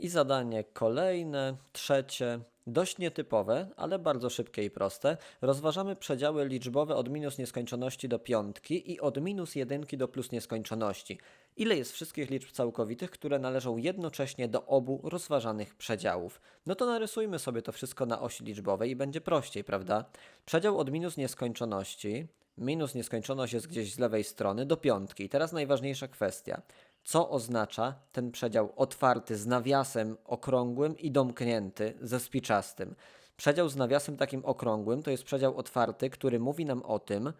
I zadanie kolejne, trzecie, dość nietypowe, ale bardzo szybkie i proste. Rozważamy przedziały liczbowe od minus nieskończoności do piątki i od minus jedynki do plus nieskończoności. Ile jest wszystkich liczb całkowitych, które należą jednocześnie do obu rozważanych przedziałów? No to narysujmy sobie to wszystko na osi liczbowej i będzie prościej, prawda? Przedział od minus nieskończoności, minus nieskończoność jest gdzieś z lewej strony, do piątki. I teraz najważniejsza kwestia co oznacza ten przedział otwarty z nawiasem okrągłym i domknięty ze spiczastym. Przedział z nawiasem takim okrągłym to jest przedział otwarty, który mówi nam o tym,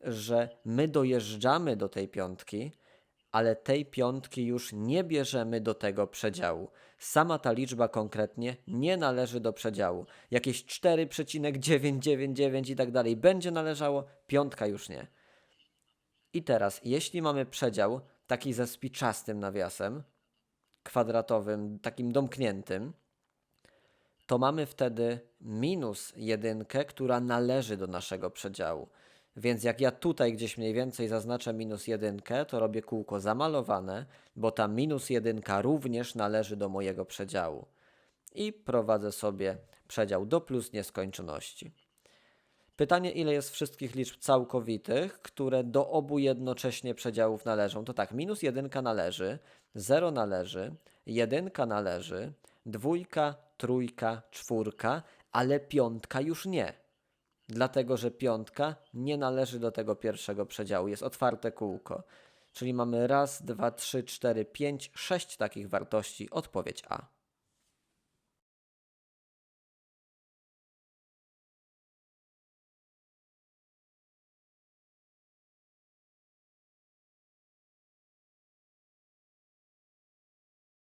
że my dojeżdżamy do tej piątki, ale tej piątki już nie bierzemy do tego przedziału. Sama ta liczba konkretnie nie należy do przedziału. Jakieś 4,999 i tak dalej będzie należało, piątka już nie. I teraz, jeśli mamy przedział taki ze spiczastym nawiasem, kwadratowym, takim domkniętym, to mamy wtedy minus jedynkę, która należy do naszego przedziału. Więc jak ja tutaj gdzieś mniej więcej zaznaczę minus jedynkę, to robię kółko zamalowane, bo ta minus jedynka również należy do mojego przedziału. I prowadzę sobie przedział do plus nieskończoności. Pytanie, ile jest wszystkich liczb całkowitych, które do obu jednocześnie przedziałów należą? To tak, minus jedynka należy, 0 należy, jedynka należy, dwójka, trójka, czwórka, ale piątka już nie. Dlatego, że piątka nie należy do tego pierwszego przedziału, jest otwarte kółko. Czyli mamy raz, dwa, trzy, cztery, pięć, sześć takich wartości. Odpowiedź A.